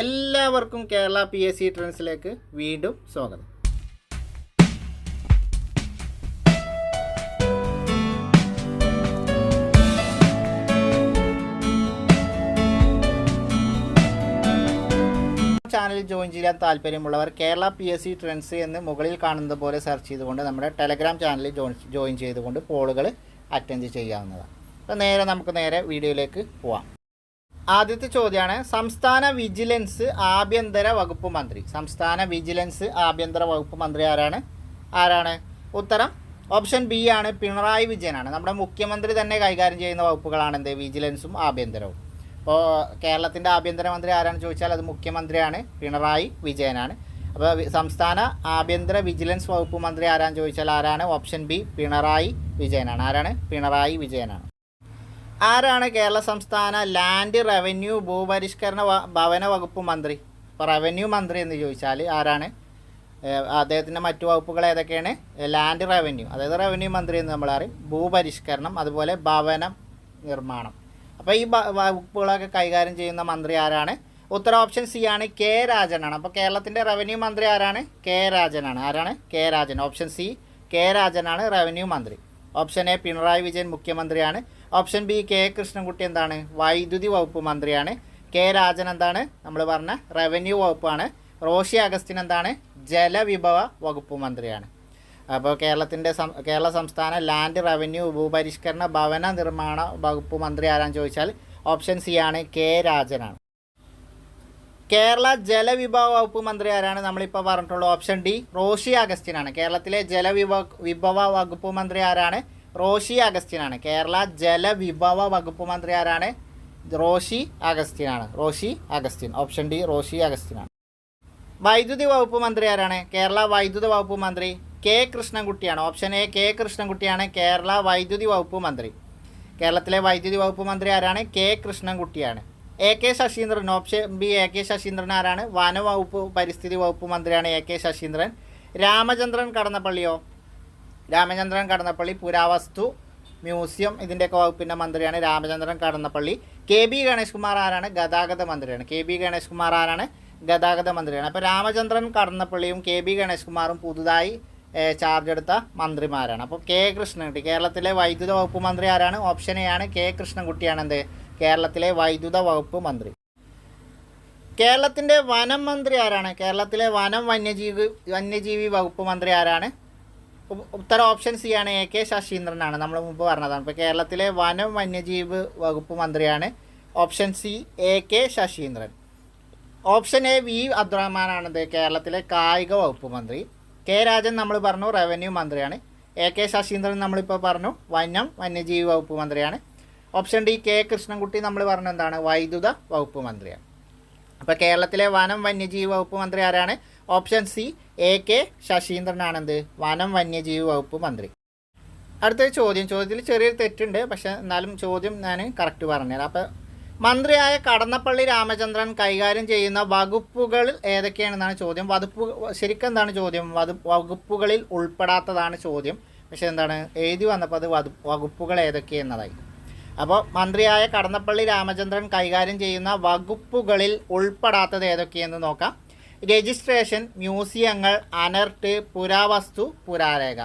എല്ലാവർക്കും Kerala P S C ട്രെൻഡ്സിലേക്ക് വീണ്ടും സ്വാഗതം. ചാനലിൽ ജോയിൻ ചെയ്യാൻ താല്പര്യമുള്ളവർ Kerala P S C trends എന്ന് മുകളിൽ കാണുന്നത് പോലെ സെർച്ച് ചെയ്തുകൊണ്ട് നമ്മുടെ ടെലഗ്രാം ചാനലിൽ ജോയിൻ ജോയിൻ ചെയ്തുകൊണ്ട് പോളുകൾ അറ്റൻഡ് ചെയ്യാവുന്നതാണ്. അപ്പോൾ നേരെ നമുക്ക് നേരെ വീഡിയോയിലേക്ക് പോവാം. ആദ്യത്തെ ചോദ്യമാണ് സംസ്ഥാന വിജിലൻസ് ആഭ്യന്തര വകുപ്പ് മന്ത്രി. സംസ്ഥാന വിജിലൻസ് ആഭ്യന്തര വകുപ്പ് മന്ത്രി ആരാണ്? ആരാണ്? ഉത്തരം ഓപ്ഷൻ ബി ആണ് പിണറായി വിജയനാണ്. നമ്മുടെ മുഖ്യമന്ത്രി തന്നെ കൈകാര്യം ചെയ്യുന്ന വകുപ്പുകളാണ് എന്ത്? വിജിലൻസും ആഭ്യന്തരവും. അപ്പോൾ കേരളത്തിന്റെ ആഭ്യന്തരമന്ത്രി ആരാണെന്ന് ചോദിച്ചാൽ അത് മുഖ്യമന്ത്രിയാണ് പിണറായി വിജയനാണ്. അപ്പോൾ സംസ്ഥാന ആഭ്യന്തര വിജിലൻസ് വകുപ്പ് മന്ത്രി ആരാന്ന് ചോദിച്ചാൽ ആരാണ്? ഓപ്ഷൻ ബി പിണറായി വിജയനാണ്. ആരാണ്? പിണറായി വിജയനാണ്. ആരാണ് കേരള സംസ്ഥാന ലാൻഡ് റവന്യൂ ഭൂപരിഷ്കരണ ഭവന വകുപ്പ് മന്ത്രി? ഇപ്പോൾ റവന്യൂ മന്ത്രി എന്ന് ചോദിച്ചാൽ ആരാണ്? അദ്ദേഹത്തിന്റെ മറ്റു വകുപ്പുകൾ ഏതൊക്കെയാണ്? Land revenue. അതായത് റവന്യൂ മന്ത്രി എന്ന് നമ്മൾ അറിയും ഭൂപരിഷ്കരണം അതുപോലെ ഭവന നിർമ്മാണം. അപ്പോൾ ഈ വകുപ്പുകളൊക്കെ കൈകാര്യം ചെയ്യുന്ന മന്ത്രി ആരാണ്? ഉത്തര ഓപ്ഷൻ സി ആണ് കെ രാജനാണ്. അപ്പോൾ കേരളത്തിന്റെ റവന്യൂ മന്ത്രി ആരാണ്? കെ രാജനാണ്. ആരാണ്? K Rajan. Option C K രാജനാണ് revenue മന്ത്രി. ഓപ്ഷൻ എ പിണറായി വിജയൻ മുഖ്യമന്ത്രിയാണ്. ഓപ്ഷൻ ബി കെ കൃഷ്ണൻകുട്ടി എന്താണ്? വൈദ്യുതി വകുപ്പ് മന്ത്രിയാണ്. കെ രാജൻ എന്താണ്? നമ്മൾ പറഞ്ഞ റവന്യൂ വകുപ്പാണ്. റോഷി അഗസ്റ്റിൻ എന്താണ്? ജലവിഭവ വകുപ്പ് മന്ത്രിയാണ്. അപ്പോൾ കേരളത്തിന്റെ കേരള സംസ്ഥാന ലാൻഡ് റവന്യൂ ഭൂപരിഷ്കരണ ഭവന നിർമ്മാണ വകുപ്പ് മന്ത്രി ആരാന്ന് ചോദിച്ചാൽ ഓപ്ഷൻ സി ആണ് കെ രാജനാണ്. കേരള ജലവിഭവ വകുപ്പ് മന്ത്രി ആരാണ്? നമ്മളിപ്പോൾ പറഞ്ഞിട്ടുള്ളത് ഓപ്ഷൻ ഡി റോഷി അഗസ്റ്റിനാണ്. കേരളത്തിലെ ജലവിഭവ വിഭവ വകുപ്പ് മന്ത്രി ആരാണ്? റോഷി അഗസ്റ്റിനാണ്. കേരള ജലവിഭവ വകുപ്പ് മന്ത്രി ആരാണ്? റോഷി അഗസ്റ്റിനാണ്. റോഷി അഗസ്റ്റിൻ. ഓപ്ഷൻ ഡി റോഷി അഗസ്റ്റിനാണ്. വൈദ്യുതി വകുപ്പ് മന്ത്രി ആരാണ്? കേരള വൈദ്യുതി വകുപ്പ് മന്ത്രി കെ കൃഷ്ണൻകുട്ടിയാണ്. ഓപ്ഷൻ എ കെ കൃഷ്ണൻകുട്ടിയാണ്. കേരള വൈദ്യുതി വകുപ്പ് മന്ത്രി. കേരളത്തിലെ വൈദ്യുതി വകുപ്പ് മന്ത്രി ആരാണ്? K കൃഷ്ണൻകുട്ടിയാണ്. A K Saseendran. Option B A K Saseendran ആരാണ്? വനവകുപ്പ് പരിസ്ഥിതി വകുപ്പ് മന്ത്രിയാണ് എ കെ ശശീന്ദ്രൻ. രാമചന്ദ്രൻ കടന്നപ്പള്ളിയോ? രാമചന്ദ്രൻ കടന്നപ്പള്ളി പുരാവസ്തു മ്യൂസിയം ഇതിന്റെയൊക്കെ വകുപ്പിന്റെ മന്ത്രിയാണ് രാമചന്ദ്രൻ കടന്നപ്പള്ളി. കെ ബി ഗണേഷ് കുമാർ ആരാണ്? ഗതാഗത മന്ത്രിയാണ്. കെ ബി ഗണേഷ് കുമാർ ആരാണ്? ഗതാഗത മന്ത്രിയാണ്. അപ്പോൾ രാമചന്ദ്രൻ കടന്നപ്പള്ളിയും കെ ബി ഗണേഷ് കുമാറും പുതുതായി ചാർജ് എടുത്ത മന്ത്രിമാരാണ്. അപ്പോൾ കെ കൃഷ്ണൻകുട്ടി കേരളത്തിലെ വൈദ്യുത വകുപ്പ് മന്ത്രി ആരാണ്? ഓപ്ഷൻ എ ആണ് കെ കൃഷ്ണൻകുട്ടിയാണ് എന്ത്? കേരളത്തിലെ വൈദ്യുത വകുപ്പ് മന്ത്രി. കേരളത്തിന്റെ വനം മന്ത്രി ആരാണ്? കേരളത്തിലെ വനം വന്യജീവി വന്യജീവി വകുപ്പ് മന്ത്രി ആരാണ്? ഉത്തര ഓപ്ഷൻ സി ആണ് എ കെ ശശീന്ദ്രനാണ്. നമ്മൾ മുമ്പ് പറഞ്ഞതാണ്. ഇപ്പോൾ കേരളത്തിലെ വനം വന്യജീവ് വകുപ്പ് മന്ത്രിയാണ് option C A K Saseendran. Option A V അബ്ദുറഹ്മാനാണത് കേരളത്തിലെ കായിക വകുപ്പ് മന്ത്രി. കെ രാജൻ നമ്മൾ പറഞ്ഞു റവന്യൂ മന്ത്രിയാണ്. എ കെ ശശീന്ദ്രൻ നമ്മളിപ്പോൾ പറഞ്ഞു വനം വന്യജീവി വകുപ്പ് മന്ത്രിയാണ്. ഓപ്ഷൻ ഡി കെ കൃഷ്ണൻകുട്ടി നമ്മൾ പറഞ്ഞു എന്താണ് വൈദ്യുത വകുപ്പ് മന്ത്രിയാണ്. അപ്പോൾ കേരളത്തിലെ വനം വന്യജീവി വകുപ്പ് മന്ത്രി ആരാണ്? ഓപ്ഷൻ സി എ കെ ശശീന്ദ്രനാണെന്ത്? വനം വന്യജീവി വകുപ്പ് മന്ത്രി. അടുത്ത ചോദ്യം. ചോദ്യത്തിൽ ചെറിയൊരു തെറ്റുണ്ട്. പക്ഷെ എന്നാലും ചോദ്യം ഞാൻ കറക്റ്റ് പറഞ്ഞുതരാം. അപ്പോൾ മന്ത്രിയായ കടന്നപ്പള്ളി രാമചന്ദ്രൻ കൈകാര്യം ചെയ്യുന്ന വകുപ്പുകൾ ഏതൊക്കെയാണെന്നാണ് ചോദ്യം. വകുപ്പ് ശരിക്കും എന്താണ് ചോദ്യം? വകുപ്പുകളിൽ ഉൾപ്പെടാത്തതാണ് ചോദ്യം. പക്ഷേ എന്താണ്? എഴുതി വന്നപ്പോൾ അത് വകുപ്പുകൾ ഏതൊക്കെയെന്നതായി അപ്പോൾ മന്ത്രിയായ കടന്നപ്പള്ളി രാമചന്ദ്രൻ കൈകാര്യം ചെയ്യുന്ന വകുപ്പുകളിൽ ഉൾപ്പെടാത്തത് ഏതൊക്കെയെന്ന് നോക്കാം. രജിസ്ട്രേഷൻ മ്യൂസിയങ്ങൾ അനർട്ട് പുരാവസ്തു പുരാരേഖ.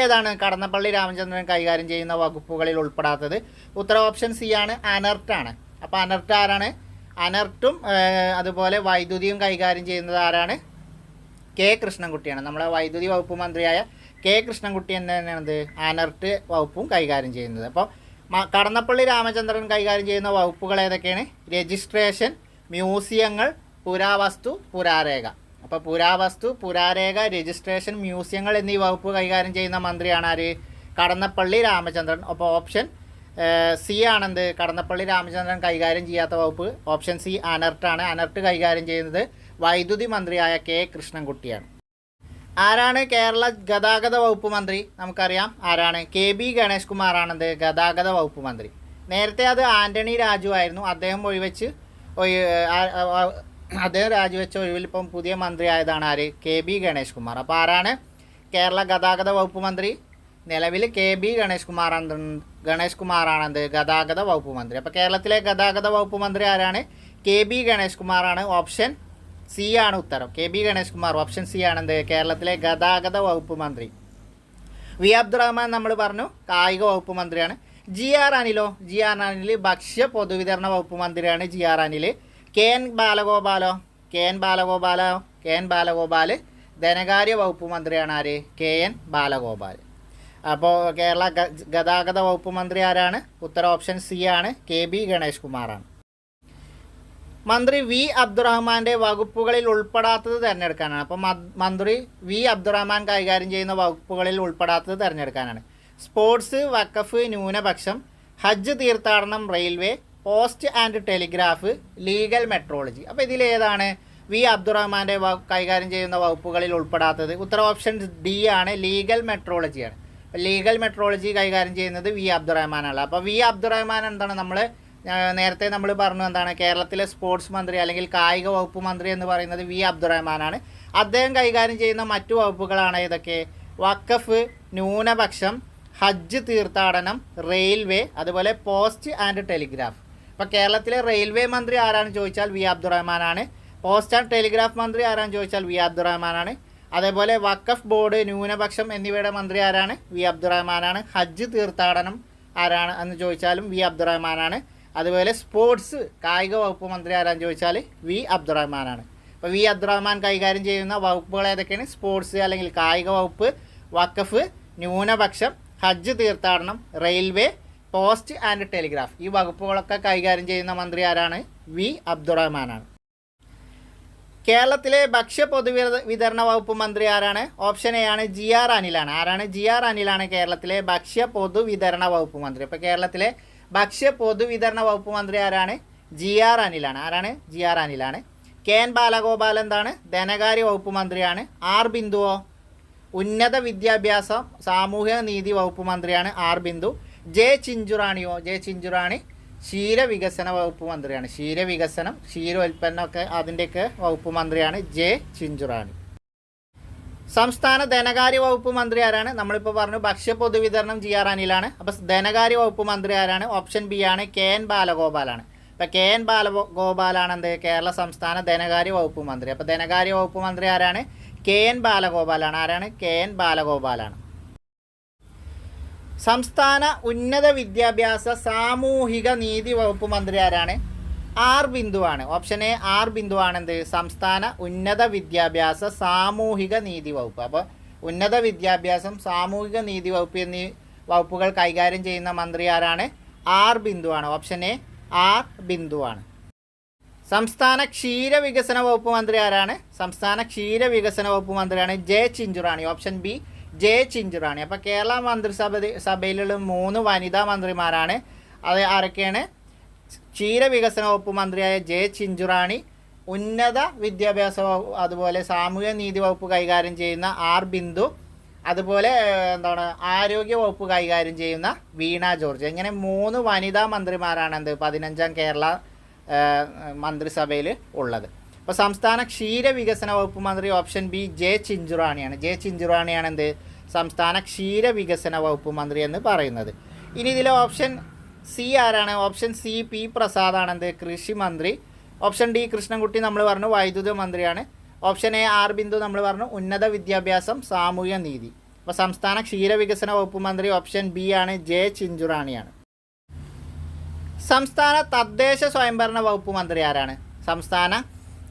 ഏതാണ് കടന്നപ്പള്ളി രാമചന്ദ്രൻ കൈകാര്യം ചെയ്യുന്ന വകുപ്പുകളിൽ ഉൾപ്പെടാത്തത്? ഉത്തര ഓപ്ഷൻ സി ആണ് അനർട്ടാണ് അപ്പോൾ അനർട്ട് ആരാണ്? അനർട്ടും അതുപോലെ വൈദ്യുതിയും കൈകാര്യം ചെയ്യുന്നത് ആരാണ്? കെ കൃഷ്ണൻകുട്ടിയാണ്. നമ്മളെ വൈദ്യുതി വകുപ്പ് മന്ത്രിയായ കെ കൃഷ്ണൻകുട്ടി എന്ന് തന്നെയാണ് അനർട്ട് വകുപ്പും കൈകാര്യം ചെയ്യുന്നത്. അപ്പോൾ കടന്നപ്പള്ളി രാമചന്ദ്രൻ കൈകാര്യം ചെയ്യുന്ന വകുപ്പുകൾ ഏതൊക്കെയാണ്? രജിസ്ട്രേഷൻ മ്യൂസിയങ്ങൾ പുരാവസ്തു പുരാരേഖ. അപ്പോൾ പുരാവസ്തു പുരാരേഖ രജിസ്ട്രേഷൻ മ്യൂസിയങ്ങൾ എന്നീ വകുപ്പ് കൈകാര്യം ചെയ്യുന്ന മന്ത്രിയാണ് ആര്? കടന്നപ്പള്ളി രാമചന്ദ്രൻ. അപ്പോൾ ഓപ്ഷൻ സി ആണെന്ത്? കടന്നപ്പള്ളി രാമചന്ദ്രൻ കൈകാര്യം ചെയ്യാത്ത വകുപ്പ് ഓപ്ഷൻ സി അനർട്ടാണ്. അനർട്ട് കൈകാര്യം ചെയ്യുന്നത് വൈദ്യുതി മന്ത്രിയായ കെ കൃഷ്ണൻകുട്ടിയാണ്. ആരാണ് കേരള ഗതാഗത വകുപ്പ് മന്ത്രി? നമുക്കറിയാം ആരാണ്. കെ ബി ഗണേഷ് കുമാറാണത് ഗതാഗത വകുപ്പ് മന്ത്രി. നേരത്തെ അത് ആന്റണി രാജു ആയിരുന്നു. അദ്ദേഹം ഒഴിവെച്ച് അദ്ദേഹം രാജിവെച്ച ഒഴിവിൽ ഇപ്പം പുതിയ മന്ത്രി ആയതാണ് ആര്? K B Ganesh Kumar. അപ്പോൾ ആരാണ് കേരള ഗതാഗത വകുപ്പ് മന്ത്രി? നിലവിൽ കെ ബി ഗണേഷ് കുമാറാണ് ഗണേഷ് കുമാറാണെന്ത് ഗതാഗത വകുപ്പ് മന്ത്രി. അപ്പോൾ കേരളത്തിലെ ഗതാഗത വകുപ്പ് മന്ത്രി ആരാണ്? കെ ബി ഗണേഷ് കുമാറാണ്. ഓപ്ഷൻ സി ആണ് ഉത്തരം. K B Ganesh Kumar option C ആണ് എന്ത്? കേരളത്തിലെ ഗതാഗത വകുപ്പ് മന്ത്രി. വി അബ്ദുറഹ്മാൻ നമ്മൾ പറഞ്ഞു കായിക വകുപ്പ് മന്ത്രിയാണ്. ജി ആർ അനിലോ? ജി ആർ അനിൽ ഭക്ഷ്യ പൊതുവിതരണ വകുപ്പ് മന്ത്രിയാണ് G R Anil K N ബാലഗോപാലോ? K N ബാലഗോപാലോ? കെ എൻ ബാലഗോപാൽ ധനകാര്യ വകുപ്പ് മന്ത്രിയാണ് ആര്? കെ എൻ ബാലഗോപാൽ അപ്പോൾ കേരള ഗതാഗത വകുപ്പ് മന്ത്രി ആരാണ്? ഉത്തര ഓപ്ഷൻ സി ആണ്. കെ ബി ഗണേഷ് കുമാറാണ് മന്ത്രി വി അബ്ദുറഹ്മാന്റെ വകുപ്പുകളിൽ ഉൾപ്പെടാത്തത് തിരഞ്ഞെടുക്കാനാണ്. അപ്പോൾ മന്ത്രി വി അബ്ദുറഹ്മാൻ കൈകാര്യം ചെയ്യുന്ന വകുപ്പുകളിൽ ഉൾപ്പെടാത്തത് തിരഞ്ഞെടുക്കാനാണ്. സ്പോർട്സ് വക്കഫ് ന്യൂനപക്ഷം ഹജ്ജ് തീർത്ഥാടനം railway post and telegraph legal metrology. അപ്പോൾ ഇതിലേതാണ് വി അബ്ദുറഹ്മാന്റെ കൈകാര്യം ചെയ്യുന്ന വകുപ്പുകളിൽ ഉൾപ്പെടാത്തത്. ഉത്തര ഓപ്ഷൻ ഡി ആണ് ലീഗൽ മെട്രോളജിയാണ്. ലീഗൽ മെട്രോളജി കൈകാര്യം ചെയ്യുന്നത് വി അബ്ദുറഹ്മാനാണ്. അപ്പോൾ വി അബ്ദുറഹ്മാൻ എന്താണ് നമ്മൾ നേരത്തെ നമ്മൾ പറഞ്ഞു എന്താണ് കേരളത്തിലെ സ്പോർട്സ് മന്ത്രി അല്ലെങ്കിൽ കായിക വകുപ്പ് മന്ത്രി എന്ന് പറയുന്നത് വി അബ്ദുറഹ്മാനാണ്. അദ്ദേഹം കൈകാര്യം ചെയ്യുന്ന മറ്റു വകുപ്പുകളാണ് ഇതൊക്കെ വക്കഫ് ന്യൂനപക്ഷം ഹജ്ജ് തീർത്ഥാടനം റെയിൽവേ അതുപോലെ പോസ്റ്റ് ആൻഡ് ടെലിഗ്രാഫ്. ഇപ്പോൾ കേരളത്തിലെ റെയിൽവേ മന്ത്രി ആരാണെന്ന് ചോദിച്ചാൽ വി അബ്ദുറഹ്മാനാണ്. പോസ്റ്റ് ആൻഡ് ടെലിഗ്രാഫ് മന്ത്രി ആരാണെന്ന് ചോദിച്ചാൽ വി അബ്ദുറഹ്മാനാണ്. അതേപോലെ വക്കഫ് ബോർഡ് ന്യൂനപക്ഷം എന്നിവയുടെ മന്ത്രി ആരാണ്? വി അബ്ദുറഹ്മാനാണ്. ഹജ്ജ് തീർത്ഥാടനം ആരാണ് എന്ന് ചോദിച്ചാലും വി അബ്ദുറഹ്മാനാണ്. അതുപോലെ സ്പോർട്സ് കായിക വകുപ്പ് മന്ത്രി ആരാന്ന് ചോദിച്ചാൽ വി അബ്ദുറഹ്മാനാണ്. അപ്പോൾ വി അബ്ദുറഹ്മാൻ കൈകാര്യം ചെയ്യുന്ന വകുപ്പുകൾ ഏതൊക്കെയാണ്? സ്പോർട്സ് അല്ലെങ്കിൽ കായിക വകുപ്പ് വഖഫ് ന്യൂനപക്ഷം ഹജ്ജ് തീർത്ഥാടനം റെയിൽവേ പോസ്റ്റ് ആൻഡ് ടെലിഗ്രാഫ് ഈ വകുപ്പുകളൊക്കെ കൈകാര്യം ചെയ്യുന്ന മന്ത്രി ആരാണ്? വി അബ്ദുറഹ്മാനാണ്. കേരളത്തിലെ ഭക്ഷ്യ പൊതുവി വിതരണ വകുപ്പ് മന്ത്രി ആരാണ്? ഓപ്ഷൻ എ ആണ് ജി ആർ അനിലാണ്. ആരാണ്? ജി ആർ അനിലാണ് കേരളത്തിലെ ഭക്ഷ്യ പൊതുവിതരണ വകുപ്പ് മന്ത്രി. അപ്പോൾ കേരളത്തിലെ ഭക്ഷ്യ പൊതുവിതരണ വകുപ്പ് മന്ത്രി ആരാണ്? ജി ആർ അനിലാണ്. ആരാണ്? ജി ആർ അനിലാണ്. കെ എൻ ബാലഗോപാൽ എന്താണ്? ധനകാര്യ വകുപ്പ് മന്ത്രിയാണ്. ആർ ബിന്ദുവോ? ഉന്നത വിദ്യാഭ്യാസം സാമൂഹ്യ നീതി വകുപ്പ് മന്ത്രിയാണ് ആർ ബിന്ദു. ജെ ചിഞ്ചുറാണിയോ? ജെ ചിഞ്ചുറാണി ക്ഷീരവികസന വകുപ്പ് മന്ത്രിയാണ്. ക്ഷീരവികസനം ക്ഷീരോൽപ്പന്നമൊക്കെ അതിന്റെയൊക്കെ വകുപ്പ് മന്ത്രിയാണ് ജെ ചിഞ്ചുറാണി. സംസ്ഥാന ധനകാര്യ വകുപ്പ് മന്ത്രി ആരാണ്? നമ്മളിപ്പോൾ പറഞ്ഞു ഭക്ഷ്യ പൊതുവിതരണം ജി ആർ അനിലാണ്. അപ്പോൾ ധനകാര്യ വകുപ്പ് മന്ത്രി ആരാണ്? ഓപ്ഷൻ ബി ആണ് കെ എൻ ബാലഗോപാലാണ്. അപ്പോൾ കെ എൻ ബാലഗോപാലാണ് എന്ത്? കേരള സംസ്ഥാന ധനകാര്യ വകുപ്പ് മന്ത്രി. അപ്പോൾ ധനകാര്യ വകുപ്പ് മന്ത്രി ആരാണ്? കെ എൻ ബാലഗോപാലാണ്. ആരാണ്? കെ എൻ ബാലഗോപാലാണ്. സംസ്ഥാന ഉന്നത വിദ്യാഭ്യാസ സാമൂഹിക നീതി വകുപ്പ് മന്ത്രി ആരാണ്? ആർ ബിന്ദുവാണ്. ഓപ്ഷൻ എ ആർ ബിന്ദുവാണ് എന്ത് സംസ്ഥാന ഉന്നത വിദ്യാഭ്യാസ സാമൂഹിക നീതി വകുപ്പ്. അപ്പോൾ ഉന്നത വിദ്യാഭ്യാസം സാമൂഹിക നീതി വകുപ്പ് എന്നീ വകുപ്പുകൾ കൈകാര്യം ചെയ്യുന്ന മന്ത്രി ആരാണ്? ആർ ബിന്ദുവാണ്. ഓപ്ഷൻ എ ആർ ബിന്ദുവാണ്. സംസ്ഥാന ക്ഷീര വികസന വകുപ്പ് മന്ത്രി ആരാണ്? സംസ്ഥാന ക്ഷീര വികസന വകുപ്പ് മന്ത്രിയാണ് J Chinchurani. Option B J Chinchurani. അപ്പോൾ കേരള മന്ത്രിസഭ സഭയിലുള്ള മൂന്ന് വനിതാ മന്ത്രിമാരാണ്. അത് ആരൊക്കെയാണ്? ക്ഷീരവികസന വകുപ്പ് മന്ത്രിയായ ജെ ചിഞ്ചുറാണി ഉന്നത വിദ്യാഭ്യാസ അതുപോലെ സാമൂഹ്യ നീതി വകുപ്പ് കൈകാര്യം ചെയ്യുന്ന ആർ ബിന്ദു അതുപോലെ എന്താണ് ആരോഗ്യ വകുപ്പ് കൈകാര്യം ചെയ്യുന്ന വീണ ജോർജ്. ഇങ്ങനെ മൂന്ന് വനിതാ മന്ത്രിമാരാണ് എന്ത് പതിനഞ്ചാം കേരള മന്ത്രിസഭയിൽ ഉള്ളത്. അപ്പോൾ സംസ്ഥാന ക്ഷീരവികസന വകുപ്പ് മന്ത്രി ഓപ്ഷൻ ബി ജെ ചിഞ്ചുറാണിയാണ്. ജെ ചിഞ്ചുറാണിയാണ് എന്ത് സംസ്ഥാന ക്ഷീരവികസന വകുപ്പ് മന്ത്രി എന്ന് പറയുന്നത്. ഇനി ഇതിലെ ഓപ്ഷൻ സി ആരാണ്? ഓപ്ഷൻ സി പി പ്രസാദാണ് കൃഷി മന്ത്രി. ഓപ്ഷൻ ഡി കൃഷ്ണൻകുട്ടി നമ്മൾ പറഞ്ഞു വൈദ്യുത മന്ത്രിയാണ്. ഓപ്ഷൻ എ ആർ ബിന്ദു നമ്മൾ പറഞ്ഞു ഉന്നത വിദ്യാഭ്യാസം സാമൂഹ്യ നീതി. അപ്പോൾ സംസ്ഥാന ക്ഷീരവികസന വകുപ്പ് മന്ത്രി ഓപ്ഷൻ ബി ആണ് ജെ ചിഞ്ചുറാണിയാണ്. സംസ്ഥാന തദ്ദേശ സ്വയംഭരണ വകുപ്പ് മന്ത്രി ആരാണ്? സംസ്ഥാന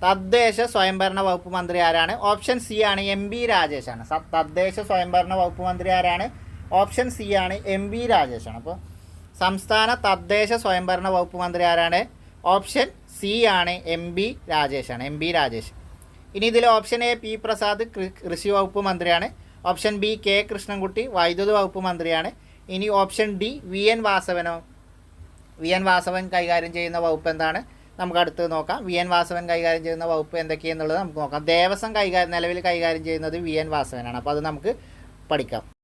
തദ്ദേശ സ്വയംഭരണ വകുപ്പ് മന്ത്രി ആരാണ്? ഓപ്ഷൻ സി ആണ് എം ബി രാജേഷാണ്. തദ്ദേശ സ്വയംഭരണ വകുപ്പ് മന്ത്രി ആരാണ്? ഓപ്ഷൻ സി ആണ് എം ബി രാജേഷാണ്. അപ്പോൾ സംസ്ഥാന തദ്ദേശ സ്വയംഭരണ വകുപ്പ് മന്ത്രി ആരാണ്? ഓപ്ഷൻ സി ആണ് എം ബി രാജേഷാണ് എം ബി രാജേഷ്. ഇനി ഇതിൽ ഓപ്ഷൻ എ പി പ്രസാദ് കൃഷി വകുപ്പ് മന്ത്രിയാണ്. ഓപ്ഷൻ ബി കെ കൃഷ്ണൻകുട്ടി വൈദ്യുതി വകുപ്പ് മന്ത്രിയാണ്. ഇനി ഓപ്ഷൻ ഡി വി എൻ വാസവനോ വി എൻ വാസവൻ കൈകാര്യം ചെയ്യുന്ന വകുപ്പ് എന്താണ്? നമുക്ക് അടുത്ത് നോക്കാം. വി എൻ വാസവൻ കൈകാര്യം ചെയ്യുന്ന വകുപ്പ് എന്തൊക്കെയെന്നുള്ളത് നമുക്ക് നോക്കാം. ദേവസ്വം കൈകാര്യം നിലവിൽ കൈകാര്യം ചെയ്യുന്നത് വി എൻ വാസവനാണ്. അപ്പോൾ അത് നമുക്ക് പഠിക്കാം.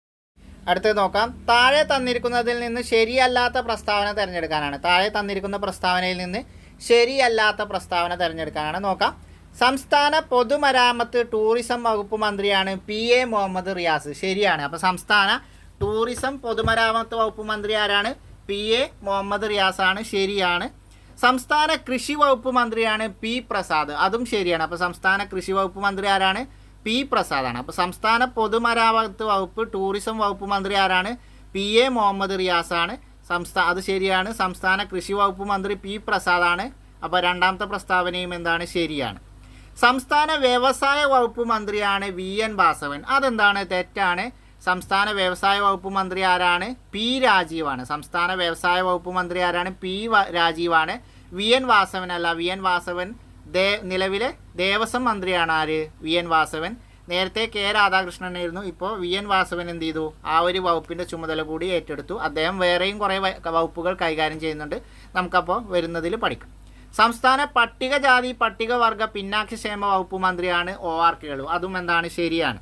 അടുത്തത് നോക്കാം. താഴെ തന്നിരിക്കുന്നതിൽ നിന്ന് ശരിയല്ലാത്ത പ്രസ്താവന തിരഞ്ഞെടുക്കാനാണ്. താഴെ തന്നിരിക്കുന്ന പ്രസ്താവനയിൽ നിന്ന് ശരിയല്ലാത്ത പ്രസ്താവന തിരഞ്ഞെടുക്കാനാണ്. നോക്കാം. സംസ്ഥാന പൊതുമരാമത്ത് ടൂറിസം വകുപ്പ് മന്ത്രിയാണ് പി എ മുഹമ്മദ് റിയാസ്. ശരിയാണ്. അപ്പോൾ സംസ്ഥാന ടൂറിസം പൊതുമരാമത്ത് വകുപ്പ് മന്ത്രി ആരാണ്? പി എ മുഹമ്മദ് റിയാസ് ആണ് ശരിയാണ്. സംസ്ഥാന കൃഷി വകുപ്പ് മന്ത്രിയാണ് പി പ്രസാദ്. അതും ശരിയാണ്. അപ്പോൾ സംസ്ഥാന കൃഷി വകുപ്പ് മന്ത്രി ആരാണ്? പി പ്രസാദാണ്. അപ്പോൾ സംസ്ഥാന പൊതുമരാമത്ത് വകുപ്പ് ടൂറിസം വകുപ്പ് മന്ത്രി ആരാണ്? പി എ മുഹമ്മദ് റിയാസാണ്. സംസ്ഥാന അത് ശരിയാണ്. സംസ്ഥാന കൃഷി വകുപ്പ് മന്ത്രി പി പ്രസാദാണ്. അപ്പോൾ രണ്ടാമത്തെ പ്രസ്താവനയും എന്താണ്? ശരിയാണ്. സംസ്ഥാന വ്യവസായ വകുപ്പ് മന്ത്രിയാണ് വി എൻ ബാസവൻ അതെന്താണ്? തെറ്റാണ്. സംസ്ഥാന വ്യവസായ വകുപ്പ് മന്ത്രി ആരാണ്? പി രാജീവാണ്. സംസ്ഥാന വ്യവസായ വകുപ്പ് മന്ത്രി ആരാണ്? പി രാജീവാണ്. വി എൻ വാസവൻ അല്ല. വി എൻ വാസവൻ ദേ നിലവിലെ ദേവസ്വം മന്ത്രിയാണ് ആര്? വി. എൻ. വാസവൻ. നേരത്തെ കെ. രാധാകൃഷ്ണനായിരുന്നു ഇപ്പോൾ വി. എൻ. വാസവൻ എന്ത് ചെയ്തു? ആ ഒരു വകുപ്പിന്റെ ചുമതല കൂടി ഏറ്റെടുത്തു. അദ്ദേഹം വേറെയും കുറേ വകുപ്പുകൾ കൈകാര്യം ചെയ്യുന്നുണ്ട്. നമുക്കപ്പോൾ വരുന്നതിൽ പഠിക്കാം. സംസ്ഥാന പട്ടികജാതി പട്ടികവർഗ പിന്നാക്ഷക്ഷേമ വകുപ്പ് മന്ത്രിയാണ് ഒ. ആർ. കേളു. അതും എന്താണ്? ശരിയാണ്.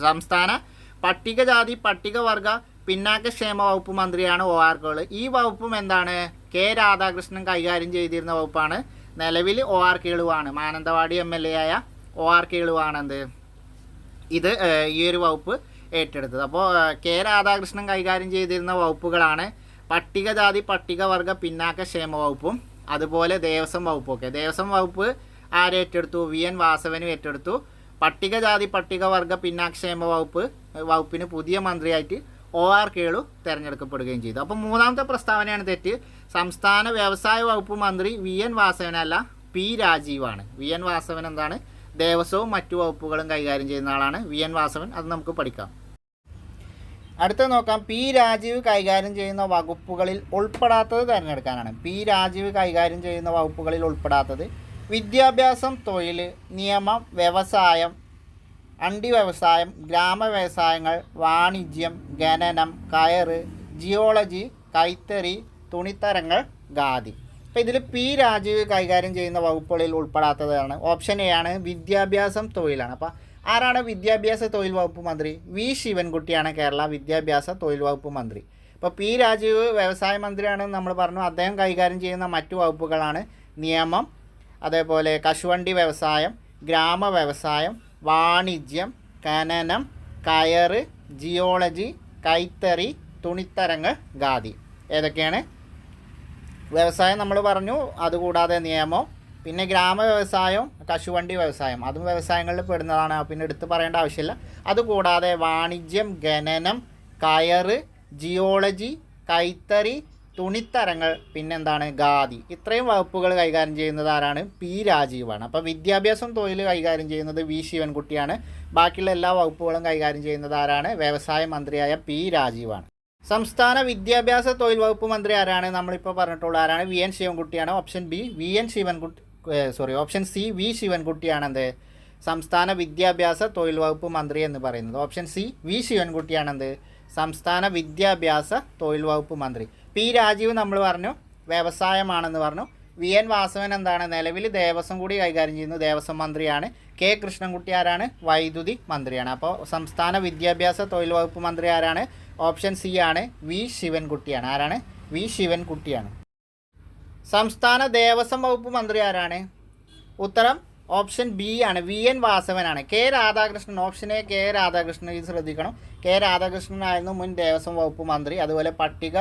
സംസ്ഥാന പട്ടികജാതി പട്ടികവർഗ പിന്നാക്കക്ഷേമ വകുപ്പ് മന്ത്രിയാണ് ഒ. ആർ. കേളു. ഈ വകുപ്പും എന്താണ്? കെ. രാധാകൃഷ്ണൻ കൈകാര്യം ചെയ്തിരുന്ന വകുപ്പാണ്. നിലവിൽ ഒ ആർ കേളുവാണ്. മാനന്തവാടി എം എൽ എ ആയ ഒ ആർ കേളുവാണെന്ത്? ഇത് ഏഹ്, ഈ ഒരു വകുപ്പ് ഏറ്റെടുത്തത്. അപ്പോൾ കെ രാധാകൃഷ്ണൻ കൈകാര്യം ചെയ്തിരുന്ന വകുപ്പുകളാണ് പട്ടികജാതി പട്ടികവർഗ പിന്നാക്ക ക്ഷേമ വകുപ്പും അതുപോലെ ദേവസ്വം വകുപ്പും ഒക്കെ. ദേവസ്വം വകുപ്പ് ആരേറ്റെടുത്തു വി എൻ വാസവനും ഏറ്റെടുത്തു. പട്ടികജാതി പട്ടികവർഗ പിന്നാക്ഷേമ വകുപ്പ് വകുപ്പിന് പുതിയ മന്ത്രിയായിട്ട് ഒ ആർ കേളു തിരഞ്ഞെടുക്കപ്പെടുകയും ചെയ്തു. അപ്പോൾ മൂന്നാമത്തെ പ്രസ്താവനയാണ് തെറ്റ്. സംസ്ഥാന വ്യവസായ വകുപ്പ് മന്ത്രി വി എൻ വാസവനല്ല പി രാജീവാണ്. വി എൻ വാസവൻ എന്താണ്? ദേവസ്വവും മറ്റു വകുപ്പുകളും കൈകാര്യം ചെയ്യുന്ന ആളാണ്. വി എൻ വാസവൻ അത് നമുക്ക് പഠിക്കാം. അടുത്ത നോക്കാം. പി രാജീവ് കൈകാര്യം ചെയ്യുന്ന വകുപ്പുകളിൽ ഉൾപ്പെടാത്തത് തിരഞ്ഞെടുക്കാനാണ്. പി രാജീവ് കൈകാര്യം ചെയ്യുന്ന വകുപ്പുകളിൽ ഉൾപ്പെടാത്തത് വിദ്യാഭ്യാസം തൊഴിൽ നിയമം വ്യവസായം അണ്ടി വ്യവസായം ഗ്രാമ വ്യവസായങ്ങൾ വാണിജ്യം ഖനനം കയറ് ജിയോളജി കൈത്തറി തുണിത്തരങ്ങൾ ഖാദി. അപ്പോൾ ഇതിൽ പി രാജീവ് കൈകാര്യം ചെയ്യുന്ന വകുപ്പുകളിൽ ഉൾപ്പെടാത്തതാണ് ഓപ്ഷൻ എ ആണ് വിദ്യാഭ്യാസം തൊഴിലാണ്. അപ്പോൾ ആരാണ് വിദ്യാഭ്യാസ തൊഴിൽ വകുപ്പ് മന്ത്രി? വി ശിവൻകുട്ടിയാണ് കേരള വിദ്യാഭ്യാസ തൊഴിൽ വകുപ്പ് മന്ത്രി. ഇപ്പോൾ പി രാജീവ് വ്യവസായ മന്ത്രിയാണെന്ന് നമ്മൾ പറഞ്ഞു. അദ്ദേഹം കൈകാര്യം ചെയ്യുന്ന മറ്റു വകുപ്പുകളാണ് നിയമം അതേപോലെ കശുവണ്ടി വ്യവസായം ഗ്രാമ വ്യവസായം വാണിജ്യം ഖനനം കയറ് ജിയോളജി കൈത്തറി തുണിത്തരങ്ങൾ ഖാദി. ഏതൊക്കെയാണ്? വ്യവസായം നമ്മൾ പറഞ്ഞു അതുകൂടാതെ നിയമം പിന്നെ ഗ്രാമ വ്യവസായം കശുവണ്ടി വ്യവസായം. അതും വ്യവസായങ്ങളിൽ പെടുന്നതാണ്. പിന്നെ എടുത്ത് പറയേണ്ട ആവശ്യമില്ല. അതുകൂടാതെ വാണിജ്യം ഖനനം കയറ് ജിയോളജി കൈത്തറി തുണിത്തരങ്ങൾ പിന്നെന്താണ് ഖാദി. ഇത്രയും വകുപ്പുകൾ കൈകാര്യം ചെയ്യുന്നത് ആരാണ്? പി രാജീവാണ്. അപ്പോൾ വിദ്യാഭ്യാസം തൊഴിൽ കൈകാര്യം ചെയ്യുന്നത് വി ശിവൻകുട്ടിയാണ്. ബാക്കിയുള്ള എല്ലാ വകുപ്പുകളും കൈകാര്യം ചെയ്യുന്നത് ആരാണ്? വ്യവസായ മന്ത്രിയായ പി രാജീവാണ്. സംസ്ഥാന വിദ്യാഭ്യാസ തൊഴിൽ വകുപ്പ് മന്ത്രി ആരാണ്? നമ്മളിപ്പോൾ പറഞ്ഞിട്ടുള്ള ആരാണ്? V N ശിവൻകുട്ടിയാണ്. Option B V N Sivankutty sorry option C V ശിവൻകുട്ടിയാണ് എന്ത്? സംസ്ഥാന വിദ്യാഭ്യാസ തൊഴിൽ വകുപ്പ് മന്ത്രി എന്ന് പറയുന്നത്. ഓപ്ഷൻ സി വി ശിവൻകുട്ടിയാണ് എന്ത്? സംസ്ഥാന വിദ്യാഭ്യാസ തൊഴിൽ വകുപ്പ് മന്ത്രി. പി രാജീവ് നമ്മൾ പറഞ്ഞു വ്യവസായമാണെന്ന് പറഞ്ഞു. വി എൻ വാസവൻ എന്താണ്? നിലവിൽ ദേവസ്വം കൂടി കൈകാര്യം ചെയ്യുന്നു ദേവസ്വം മന്ത്രിയാണ്. കെ കൃഷ്ണൻകുട്ടി ആരാണ്? വൈദ്യുതി മന്ത്രിയാണ്. അപ്പോൾ സംസ്ഥാന വിദ്യാഭ്യാസ തൊഴിൽ വകുപ്പ് മന്ത്രി ആരാണ്? ഓപ്ഷൻ സി ആണ് വി ശിവൻകുട്ടിയാണ്. ആരാണ്? വി ശിവൻകുട്ടിയാണ്. സംസ്ഥാന ദേവസ്വം വകുപ്പ് മന്ത്രി ആരാണ്? ഉത്തരം ഓപ്ഷൻ ബി ആണ്. V N വാസവനാണ് K Radhakrishnan. Option A K Radhakrishnan. ഇത് ശ്രദ്ധിക്കണം. കെ രാധാകൃഷ്ണനായിരുന്നു മുൻ ദേവസ്വം വകുപ്പ് മന്ത്രി. അതുപോലെ പട്ടിക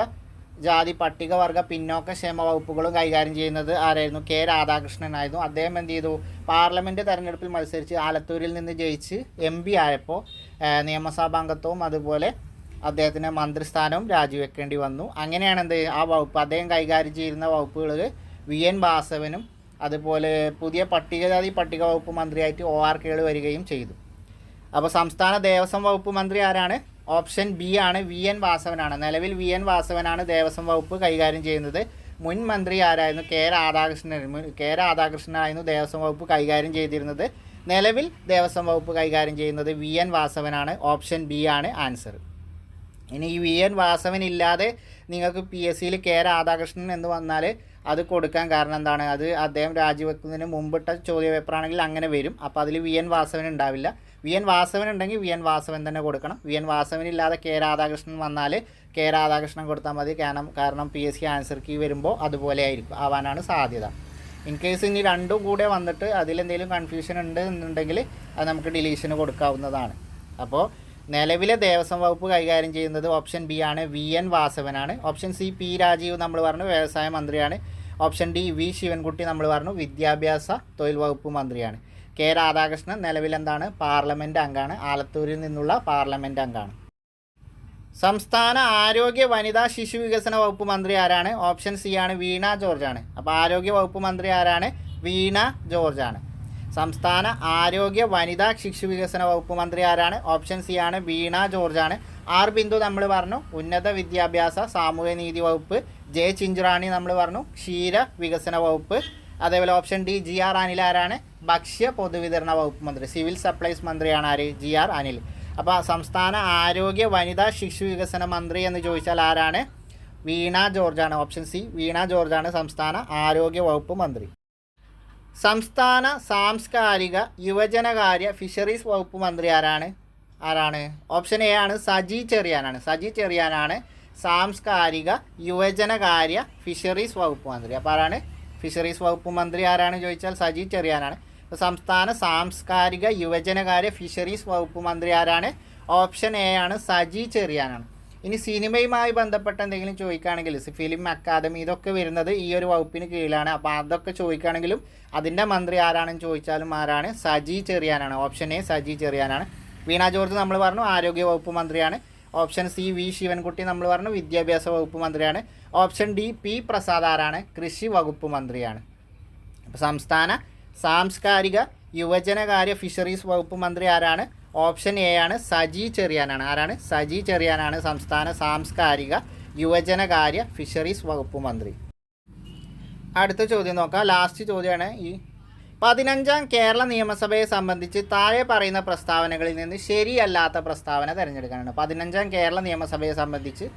ജാതി പട്ടികവർഗ പിന്നോക്ക ക്ഷേമ വകുപ്പുകളും കൈകാര്യം ചെയ്യുന്നത് ആരായിരുന്നു? കെ രാധാകൃഷ്ണനായിരുന്നു അദ്ദേഹം എന്ത് ചെയ്തു? പാർലമെന്റ് തെരഞ്ഞെടുപ്പിൽ മത്സരിച്ച് ആലത്തൂരിൽ നിന്ന് ജയിച്ച് എം പി ആയപ്പോൾ നിയമസഭാംഗത്വവും അതുപോലെ അദ്ദേഹത്തിന് മന്ത്രിസ്ഥാനവും രാജിവെക്കേണ്ടി വന്നു. അങ്ങനെയാണ് എന്ത് ആ വകുപ്പ്. അദ്ദേഹം കൈകാര്യം ചെയ്യുന്ന വകുപ്പുകൾ വി എൻ വാസവനും അതുപോലെ പുതിയ പട്ടികജാതി പട്ടിക വകുപ്പ് മന്ത്രിയായിട്ട് ഒ ആർ കേൾ വരികയും ചെയ്തു. അപ്പോൾ സംസ്ഥാന ദേവസ്വം വകുപ്പ് മന്ത്രി ആരാണ്? ഓപ്ഷൻ ബി ആണ് വി എൻ വാസവനാണ്. നിലവിൽ വി എൻ വാസവനാണ് ദേവസ്വം വകുപ്പ് കൈകാര്യം ചെയ്യുന്നത്. മുൻ മന്ത്രി ആരായിരുന്നു? കെ രാധാകൃഷ്ണൻ. കെ രാധാകൃഷ്ണനായിരുന്നു ദേവസ്വം വകുപ്പ് കൈകാര്യം ചെയ്തിരുന്നത്. നിലവിൽ ദേവസ്വം വകുപ്പ് കൈകാര്യം ചെയ്യുന്നത് വി എൻ വാസവനാണ്. ഓപ്ഷൻ ബി ആണ് ആൻസർ. ഇനി ഈ വി എൻ വാസവൻ ഇല്ലാതെ നിങ്ങൾക്ക് പി എസ് സിയിൽ കെ രാധാകൃഷ്ണൻ എന്ന് വന്നാൽ അത് കൊടുക്കാൻ കാരണം എന്താണ്? അത് അദ്ദേഹം രാജിവെക്കുന്നതിന് മുമ്പിട്ട ചോദ്യ പേപ്പറാണെങ്കിൽ അങ്ങനെ വരും. അപ്പോൾ അതിൽ വി എൻ വാസവൻ ഉണ്ടാവില്ല. വി എൻ വാസവൻ ഉണ്ടെങ്കിൽ വി എൻ വാസവൻ തന്നെ കൊടുക്കണം. വി എൻ വാസവൻ ഇല്ലാതെ കെ രാധാകൃഷ്ണൻ വന്നാൽ കെ രാധാകൃഷ്ണൻ കൊടുത്താൽ മതി. കാരണം കാരണം P S C answer key വരുമ്പോൾ അതുപോലെ ആയിരിക്കും ആവാനാണ് സാധ്യത. ഇൻ കേസ് ഇനി രണ്ടും കൂടെ വന്നിട്ട് അതിലെന്തെങ്കിലും കൺഫ്യൂഷൻ ഉണ്ട് എന്നുണ്ടെങ്കിൽ അത് നമുക്ക് ഡിലീഷന് കൊടുക്കാവുന്നതാണ്. അപ്പോൾ നിലവിലെ ദേവസ്വം വകുപ്പ് കൈകാര്യം ചെയ്യുന്നത് ഓപ്ഷൻ ബി ആണ് വി എൻ വാസവനാണ് ഓപ്ഷൻ സി പി രാജീവ് നമ്മൾ പറഞ്ഞു വ്യവസായ മന്ത്രിയാണ്. ഓപ്ഷൻ ഡി വി ശിവൻകുട്ടി നമ്മൾ പറഞ്ഞു വിദ്യാഭ്യാസ തൊഴിൽ വകുപ്പ് മന്ത്രിയാണ്. കെ രാധാകൃഷ്ണൻ നിലവിലെന്താണ് പാർലമെന്റ് അംഗമാണ് ആലത്തൂരിൽ നിന്നുള്ള പാർലമെന്റ് അംഗമാണ് സംസ്ഥാന ആരോഗ്യ വനിതാ ശിശു വികസന വകുപ്പ് മന്ത്രി ആരാണ്? ഓപ്ഷൻ സി ആണ് വീണ ജോർജ് ആണ് അപ്പോൾ ആരോഗ്യ വകുപ്പ് മന്ത്രി ആരാണ്? വീണ ജോർജ് ആണ് സംസ്ഥാന ആരോഗ്യ വനിതാ ശിശു വികസന വകുപ്പ് മന്ത്രി ആരാണ്? ഓപ്ഷൻ സി ആണ് വീണ ജോർജ് ആണ് ആർ ബിന്ദു നമ്മൾ പറഞ്ഞു. ഉന്നത വിദ്യാഭ്യാസ സാമൂഹ്യനീതി വകുപ്പ്. ജെ ചിഞ്ചുറാണി നമ്മൾ പറഞ്ഞു. ക്ഷീര വികസന വകുപ്പ്. അതേപോലെ option D G R Anil ആരാണ്? ഭക്ഷ്യ പൊതുവിതരണ വകുപ്പ് മന്ത്രി സിവിൽ സപ്ലൈസ് മന്ത്രിയാണ് ആര്? G R Anil. അപ്പോൾ സംസ്ഥാന ആരോഗ്യ വനിതാ ശിശു വികസന മന്ത്രി എന്ന് ചോദിച്ചാൽ ആരാണ്? വീണ ജോർജാണ്. ഓപ്ഷൻ സി വീണ ജോർജാണ് സംസ്ഥാന ആരോഗ്യ വകുപ്പ് മന്ത്രി. സംസ്ഥാന സാംസ്കാരിക യുവജനകാര്യ ഫിഷറീസ് വകുപ്പ് മന്ത്രി ആരാണ്? ആരാണ്? ഓപ്ഷൻ എ ആണ് സജി ചെറിയാനാണ് സജി ചെറിയാനാണ് സാംസ്കാരിക യുവജനകാര്യ ഫിഷറീസ് വകുപ്പ് മന്ത്രി. അപ്പോൾ ആരാണ്? ഫിഷറീസ് വകുപ്പ് മന്ത്രി ആരാണ് ചോദിച്ചാൽ സജി ചെറിയാനാണ് സംസ്ഥാന സാംസ്കാരിക യുവജനകാര്യ ഫിഷറീസ് വകുപ്പ് മന്ത്രി ആരാണ്? ഓപ്ഷൻ എ ആണ് സജി ചെറിയാനാണ്. ഇനി സിനിമയുമായി ബന്ധപ്പെട്ട എന്തെങ്കിലും ചോദിക്കുകയാണെങ്കിൽ ഫിലിം അക്കാദമി ഇതൊക്കെ വരുന്നത് ഈ ഒരു വകുപ്പിന് കീഴിലാണ്. അപ്പോൾ അതൊക്കെ ചോദിക്കുകയാണെങ്കിലും അതിന്റെ മന്ത്രി ആരാണെന്ന് ചോദിച്ചാലും ആരാണ്? സജി ചെറിയാനാണ്. ഓപ്ഷൻ എ സജി ചെറിയാനാണ്. വീണ ജോർജ് നമ്മൾ പറഞ്ഞു ആരോഗ്യ വകുപ്പ് മന്ത്രിയാണ്. ഓപ്ഷൻ സി വി ശിവൻകുട്ടി നമ്മൾ പറഞ്ഞു വിദ്യാഭ്യാസ വകുപ്പ് മന്ത്രിയാണ്. ഓപ്ഷൻ ഡി പി പ്രസാദ് ആരാണ്? കൃഷി വകുപ്പ് മന്ത്രിയാണ്. അപ്പോൾ സംസ്ഥാന സാംസ്കാരിക യുവജനകാര്യ ഫിഷറീസ് വകുപ്പ് മന്ത്രി ആരാണ്? ഓപ്ഷൻ എ ആണ് സജി ചെറിയാനാണ്. ആരാണ്? സജി ചെറിയാനാണ് സംസ്ഥാന സാംസ്കാരിക യുവജനകാര്യ ഫിഷറീസ് വകുപ്പ് മന്ത്രി. അടുത്ത ചോദ്യം നോക്കാം. ലാസ്റ്റ് ചോദ്യമാണ് ഈ പതിനഞ്ചാം കേരള നിയമസഭയെ സംബന്ധിച്ച് താഴെ പറയുന്ന പ്രസ്താവനകളിൽ നിന്ന് ശരിയല്ലാത്ത പ്രസ്താവന തിരഞ്ഞെടുക്കാനാണ്. പതിനഞ്ചാം കേരള നിയമസഭയെ സംബന്ധിച്ച്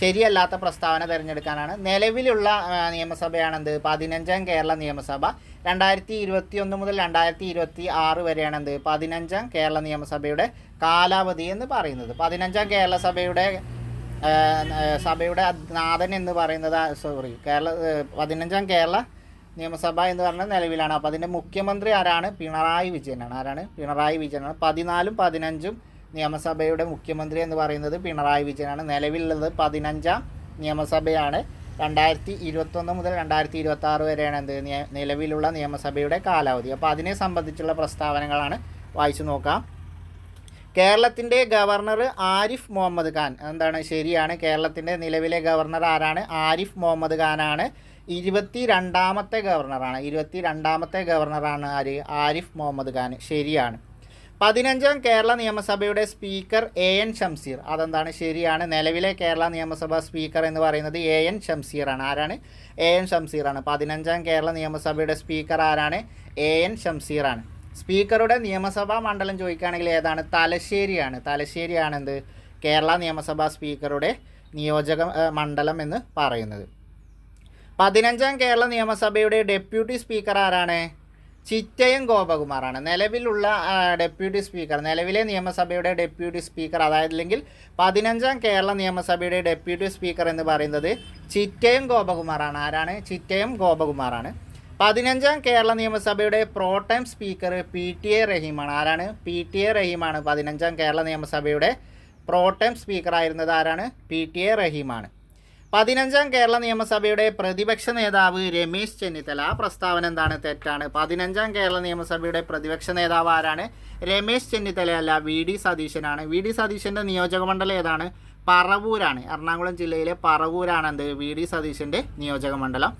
ശരിയല്ലാത്ത പ്രസ്താവന തിരഞ്ഞെടുക്കാനാണ്. നിലവിലുള്ള നിയമസഭയാണെന്ത്? പതിനഞ്ചാം കേരള നിയമസഭ രണ്ടായിരത്തി ഇരുപത്തി ഒന്ന് മുതൽ രണ്ടായിരത്തി ഇരുപത്തി ആറ് വരെയാണ് എന്ത് പതിനഞ്ചാം കേരള നിയമസഭയുടെ കാലാവധി എന്ന് പറയുന്നത്. പതിനഞ്ചാം കേരള സഭയുടെ സഭയുടെ നാഥൻ എന്ന് പറയുന്നത് സോറി കേരള പതിനഞ്ചാം കേരള നിയമസഭ എന്ന് പറഞ്ഞാൽ നിലവിലാണ്. അപ്പോൾ അതിന്റെ മുഖ്യമന്ത്രി ആരാണ്? പിണറായി വിജയനാണ്. ആരാണ്? പിണറായി വിജയനാണ്. പതിനാലും പതിനഞ്ചും നിയമസഭയുടെ മുഖ്യമന്ത്രി എന്ന് പറയുന്നത് പിണറായി വിജയനാണ്. നിലവിലുള്ളത് പതിനഞ്ചാം നിയമസഭയാണ്. രണ്ടായിരത്തി ഇരുപത്തൊന്ന് മുതൽ രണ്ടായിരത്തി ഇരുപത്തി ആറ് വരെയാണ് എന്ത് നിലവിലുള്ള നിയമസഭയുടെ കാലാവധി. അപ്പോൾ അതിനെ സംബന്ധിച്ചുള്ള പ്രസ്താവനകളാണ് വായിച്ചു നോക്കാം. കേരളത്തിന്റെ ഗവർണർ ആരിഫ് മുഹമ്മദ് ഖാൻ. എന്താണ് ശരിയാണ്. കേരളത്തിന്റെ നിലവിലെ ഗവർണർ ആരാണ്? ആരിഫ് മുഹമ്മദ് ഖാനാണ്. ഇരുപത്തി രണ്ടാമത്തെ ഗവർണറാണ്. ഇരുപത്തി രണ്ടാമത്തെ ഗവർണറാണ് ആര്? ആരിഫ് മുഹമ്മദ് ഖാൻ. ശരിയാണ്. പതിനഞ്ചാം കേരള നിയമസഭയുടെ സ്പീക്കർ എ എൻ ഷംസീർ അതെന്താണ്? ശരിയാണ്. നിലവിലെ കേരള നിയമസഭാ സ്പീക്കർ എന്ന് പറയുന്നത് എ എൻ ഷംസീറാണ് ആരാണ്? എ എൻ ഷംസീറാണ് പതിനഞ്ചാം കേരള നിയമസഭയുടെ സ്പീക്കർ ആരാണ്? എ എൻ ഷംസീറാണ് സ്പീക്കറുടെ നിയമസഭാ മണ്ഡലം ചോദിക്കുകയാണെങ്കിൽ ഏതാണ്? തലശ്ശേരിയാണ്. തലശ്ശേരിയാണ് എന്ത് കേരള നിയമസഭാ സ്പീക്കറുടെ നിയോജക മണ്ഡലം എന്ന് പറയുന്നത്. പതിനഞ്ചാം കേരള നിയമസഭയുടെ ഡെപ്യൂട്ടി സ്പീക്കർ ആരാണ്? ചിറ്റയം ഗോപകുമാറാണ്. നിലവിലുള്ള ഡെപ്യൂട്ടി സ്പീക്കർ നിലവിലെ നിയമസഭയുടെ ഡെപ്യൂട്ടി സ്പീക്കർ അതായത് അല്ലെങ്കിൽ പതിനഞ്ചാം കേരള നിയമസഭയുടെ ഡെപ്യൂട്ടി സ്പീക്കർ എന്ന് പറയുന്നത് ചിറ്റയം ഗോപകുമാറാണ്. ആരാണ്? ചിറ്റയം ഗോപകുമാറാണ്. പതിനഞ്ചാം കേരള നിയമസഭയുടെ pro tem speaker P T A റഹീമാണ്. ആരാണ്? പി ടി എ റഹീമാണ് പതിനഞ്ചാം കേരള നിയമസഭയുടെ പ്രോട്ടൈം സ്പീക്കർ ആയിരുന്നത് ആരാണ്? പി ടി എ റഹീമാണ്. പതിനഞ്ചാം കേരള നിയമസഭയുടെ പ്രതിപക്ഷ നേതാവ് രമേശ് ചെന്നിത്തല. ആ പ്രസ്താവന എന്താണ്? തെറ്റാണ്. പതിനഞ്ചാം കേരള നിയമസഭയുടെ പ്രതിപക്ഷ നേതാവ് ആരാണ്? രമേശ് ചെന്നിത്തലയല്ല വി. ഡി. സതീശനാണ്. വി. ഡി. സതീശന്റെ നിയോജകമണ്ഡലം ഏതാണ്? പറവൂരാണ്. എറണാകുളം ജില്ലയിലെ പറവൂരാണ് എന്ത് വി. ഡി. സതീശന്റെ നിയോജകമണ്ഡലം.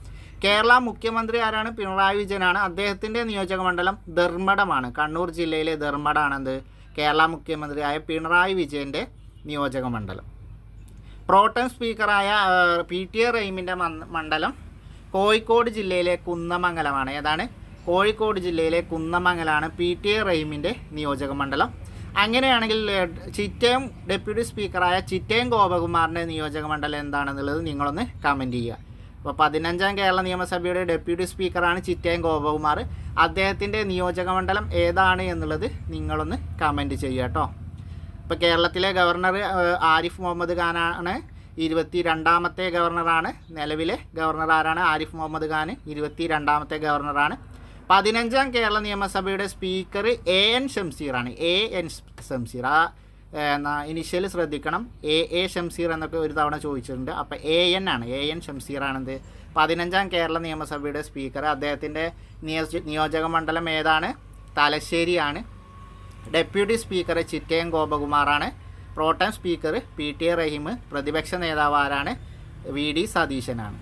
കേരള മുഖ്യമന്ത്രി ആരാണ്? പിണറായി വിജയനാണ്. അദ്ദേഹത്തിന്റെ നിയോജകമണ്ഡലം ധർമ്മടമാണ്. കണ്ണൂർ ജില്ലയിലെ ധർമ്മടാണ് എന്ത് കേരള മുഖ്യമന്ത്രിയായ പിണറായി വിജയന്റെ നിയോജകമണ്ഡലം. പ്രോട്ടം സ്പീക്കറായ പി ടി എ റെയിമിന്റെ മണ്ഡലം കോഴിക്കോട് ജില്ലയിലെ കുന്നമംഗലമാണ്. ഏതാണ്? കോഴിക്കോട് ജില്ലയിലെ കുന്നമംഗലാണ് പി ടി എ റെയിമിന്റെ നിയോജക മണ്ഡലം. അങ്ങനെയാണെങ്കിൽ ചിറ്റയം ഡെപ്യൂട്ടി സ്പീക്കറായ ചിറ്റയം ഗോപകുമാറിന്റെ നിയോജക മണ്ഡലം എന്താണെന്നുള്ളത് നിങ്ങളൊന്ന് കമന്റ് ചെയ്യുക. അപ്പോൾ പതിനഞ്ചാം കേരള നിയമസഭയുടെ ഡെപ്യൂട്ടി സ്പീക്കറാണ് ചിറ്റയം ഗോപകുമാർ. അദ്ദേഹത്തിന്റെ നിയോജക മണ്ഡലം ഏതാണ് എന്നുള്ളത് നിങ്ങളൊന്ന് കമന്റ് ചെയ്യുക കേട്ടോ. ഇപ്പോൾ കേരളത്തിലെ ഗവർണർ ആരിഫ് മുഹമ്മദ് ഖാനാണ് ഇരുപത്തി രണ്ടാമത്തെ ഗവർണറാണ്. നിലവിലെ ഗവർണർ ആരാണ്? ആരിഫ് മുഹമ്മദ് ഖാൻ ഇരുപത്തി രണ്ടാമത്തെ ഗവർണറാണ്. പതിനഞ്ചാം കേരള നിയമസഭയുടെ speaker A N ഷംസീറാണ്. A N Shamseer. ആ ഇനിഷ്യൽ ശ്രദ്ധിക്കണം. എ എ ഷംസീർ എന്നൊക്കെ ഒരു തവണ ചോദിച്ചിട്ടുണ്ട്. അപ്പോൾ എ എൻ ആണ്. എ എൻ ഷംസീറാണെന്ത്? പതിനഞ്ചാം കേരള നിയമസഭയുടെ സ്പീക്കർ. അദ്ദേഹത്തിന്റെ നിയോജ നിയോജക മണ്ഡലം ഏതാണ്? തലശ്ശേരിയാണ്. Deputy speaker Chittayam ഗോപകുമാറാണ്. Pro tem speaker P T A Raheem പ്രതിപക്ഷ നേതാവ് ആരാണ് വി ഡി സതീശനാണ്.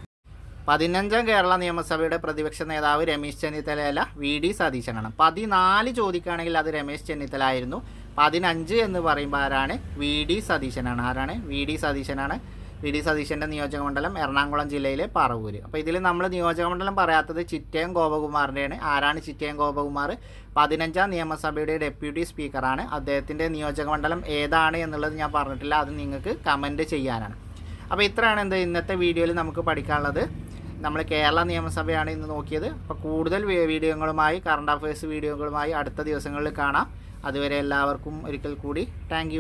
പതിനഞ്ചാം കേരള നിയമസഭയുടെ പ്രതിപക്ഷ നേതാവ് രമേശ് ചെന്നിത്തലയല്ല വി ഡി സതീശനാണ്. പതിനാല് ചോദിക്കുകയാണെങ്കിൽ അത് രമേശ് ചെന്നിത്തല ആയിരുന്നു പതിനഞ്ച് എന്ന് പറയുമ്പോൾ ആരാണ്? വി ഡി സതീശനാണ്. ആരാണ്? വി ഡി സതീശനാണ്. വി ഡി സതീശന്റെ നിയോജകമണ്ഡലം എറണാകുളം ജില്ലയിലെ പറവൂര്. അപ്പോൾ ഇതിൽ നമ്മൾ നിയോജകമണ്ഡലം പറയാത്തത് ചിറ്റയം ഗോപകുമാറിന്റെയാണ്. ആരാണ് ചിറ്റയം ഗോപകുമാർ? പതിനഞ്ചാം നിയമസഭയുടെ ഡെപ്യൂട്ടി സ്പീക്കറാണ്. അദ്ദേഹത്തിന്റെ നിയോജകമണ്ഡലം ഏതാണ് എന്നുള്ളത് ഞാൻ പറഞ്ഞിട്ടില്ല. അത് നിങ്ങൾക്ക് കമന്റ് ചെയ്യാനാണ്. അപ്പോൾ ഇത്രയാണ് എന്ത് ഇന്നത്തെ വീഡിയോയിൽ നമുക്ക് പഠിക്കാനുള്ളത്. നമ്മൾ കേരള നിയമസഭയാണ് ഇന്ന് നോക്കിയത്. അപ്പോൾ കൂടുതൽ വീഡിയോകളുമായി കറണ്ട് അഫയേഴ്സ് വീഡിയോകളുമായി അടുത്ത ദിവസങ്ങളിൽ കാണാം. അതുവരെ എല്ലാവർക്കും ഒരിക്കൽ കൂടി താങ്ക്